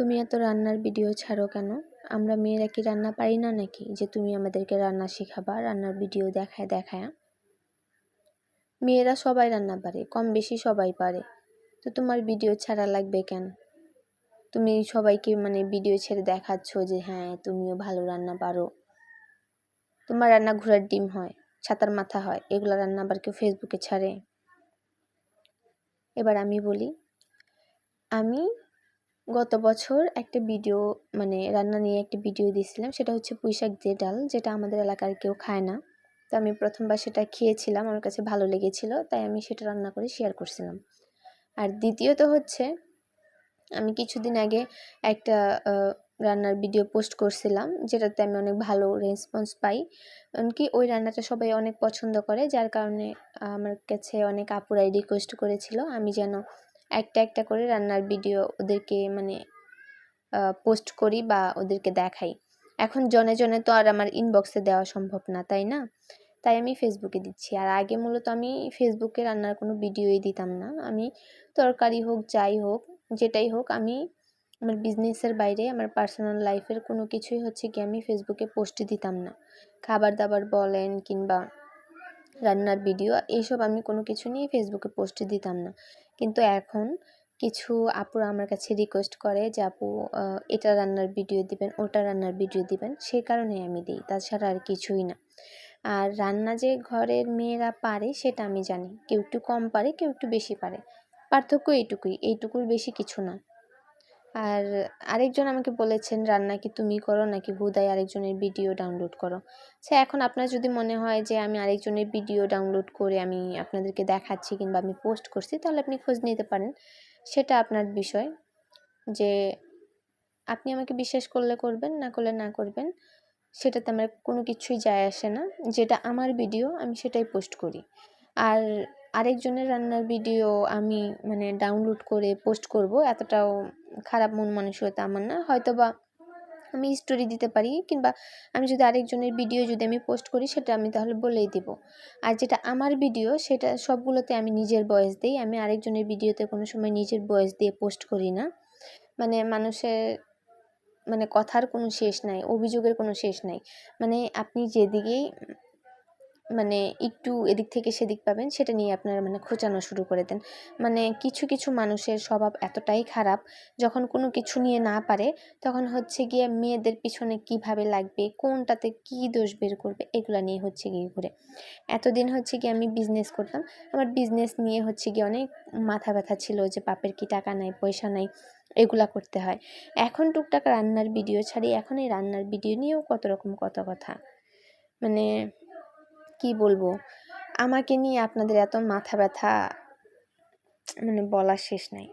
তুমি এত রান্নার ভিডিও ছাড়ো কেন? আমরা মেয়েরা কি রান্না পারি না নাকি? যে তুমি আমাদেরকে রান্না শেখাবা, রান্নার ভিডিও দেখায় দেখায়। মেয়েরা সবাই রান্না পারে, কম বেশি সবাই পারে। তো তোমার ভিডিও ছাড়া লাগবে কেন? তুমি সবাইকে মানে ভিডিও ছেড়ে দেখাচ্ছ যে হ্যাঁ তুমিও ভালো রান্না পারো। তোমার রান্না ঘোড়ার ডিম হয়, ছাতার মাথা হয়, এগুলো রান্না আবার কেউ ফেসবুকে ছাড়ে। এবার আমি বলি, আমি গত বছর একটা ভিডিও মানে রান্না নিয়ে একটা ভিডিও দিয়েছিলাম, সেটা হচ্ছে পুঁইশাক দিয়ে ডাল, যেটা আমাদের এলাকার কেউ খায় না। তো আমি প্রথমবার সেটা খেয়েছিলাম, আমার কাছে ভালো লেগেছিল, তাই আমি সেটা রান্না করে শেয়ার করছিলাম। আর দ্বিতীয়ত হচ্ছে, আমি কিছুদিন আগে একটা রান্নার ভিডিও পোস্ট করছিলাম, যেটাতে আমি অনেক ভালো রেসপন্স পাই। এমনকি ওই রান্নাটা সবাই অনেক পছন্দ করে, যার কারণে আমার কাছে অনেক আপুরাই রিকোয়েস্ট করেছিল, আমি যেন একটা একটা করে রান্নার ভিডিও ওদেরকে মানে পোস্ট করি বা ওদেরকে দেখাই। এখন জনে জনে তো আর আমার ইনবক্সে দেওয়া সম্ভব না, তাই না? তাই আমি ফেসবুকে দিচ্ছি। আর আগে মূলত আমি ফেসবুকে রান্নার কোনো ভিডিওই দিতাম না। আমি তরকারি হোক, যাই হোক, যেটাই হোক, আমি আমার বিজনেসের বাইরে, আমার পার্সোনাল লাইফের কোনো কিছুই হচ্ছে কি আমি ফেসবুকে পোস্ট দিতাম না। খাবার দাবার বলেন কিংবা রান্নার ভিডিও এইসব আমি কোনো কিছু নিয়ে ফেসবুকে পোস্ট দিতাম না। কিন্তু এখন কিছু আপুরা আমার কাছে রিকোয়েস্ট করে যে, আপু এটা রান্নার ভিডিও দিবেন, ওটা রান্নার ভিডিও দিবেন। সেই কারণে আমি দিই, তাছাড়া আর কিছুই না। আর রান্না যে ঘরের মেয়েরা পারে, সেটা আমি জানি। কেউ একটু কম পারে, কেউ একটু বেশি পারে। পার্থক্য এইটুকুই, এইটুকুর বেশি কিছু না। আর আরেকজন আমাকে বলেছেন, রান্না কি তুমি করো নাকি হুদাই আরেকজনের ভিডিও ডাউনলোড করো? সে এখন আপনার যদি মনে হয় যে আমি আরেকজনের ভিডিও ডাউনলোড করে আমি আপনাদেরকে দেখাচ্ছি কিংবা আমি পোস্ট করছি, তাহলে আপনি খোঁজ নিতে পারেন। সেটা আপনার বিষয় যে আপনি আমাকে বিশ্বাস করলে করবেন, না করলে না করবেন, সেটাতে আমার কোনো কিছুই যায় আসে না। যেটা আমার ভিডিও আমি সেটাই পোস্ট করি। আর আরেকজনের রান্নার ভিডিও আমি মানে ডাউনলোড করে পোস্ট করব, এতটাও খারাপ মন মানসিকতা আমার না হয়তো বা আমি স্টোরি দিতে পারি কিংবা আমি যদি আরেকজনের ভিডিও যদি আমি পোস্ট করি, সেটা আমি তাহলে বলেই দেব। আর যেটা আমার ভিডিও সেটা সবগুলোতে আমি নিজের বয়স দিই। আমি আরেকজনের ভিডিওতে কোনো সময় নিজের বয়স দিয়ে পোস্ট করি না। মানে মানুষের মানে কথার কোনো শেষ নাই, অভিযোগের কোনো শেষ নাই। মানে আপনি যেদিকেই মানে একটু এদিক থেকে সেদিক পাবেন, সেটা নিয়ে আপনারা মানে খোঁচানো শুরু করে দেন। মানে কিছু কিছু মানুষের স্বভাব এতটাই খারাপ, যখন কোনো কিছু নিয়ে না পারে, তখন হচ্ছে গিয়ে মেয়েদের পিছনে কীভাবে লাগবে, কোনটাতে কি দোষ বের করবে, এগুলো নিয়ে হচ্ছে গিয়ে ঘুরে। এতদিন হচ্ছে গিয়ে আমি বিজনেস করতাম, আমার বিজনেস নিয়ে হচ্ছে গিয়ে অনেক মাথা ব্যথা ছিল যে বাপের কি টাকা নাই, পয়সা নাই, এগুলা করতে হয়। এখন টুকটাক রান্নার ভিডিও ছাড়ি, এখন এই রান্নার ভিডিও নিয়েও কত রকম কত কথা মানে কি বলব? আমাকে নিয়ে আপনাদের এত মাথা ব্যথা মানে বলার শেষ নাই।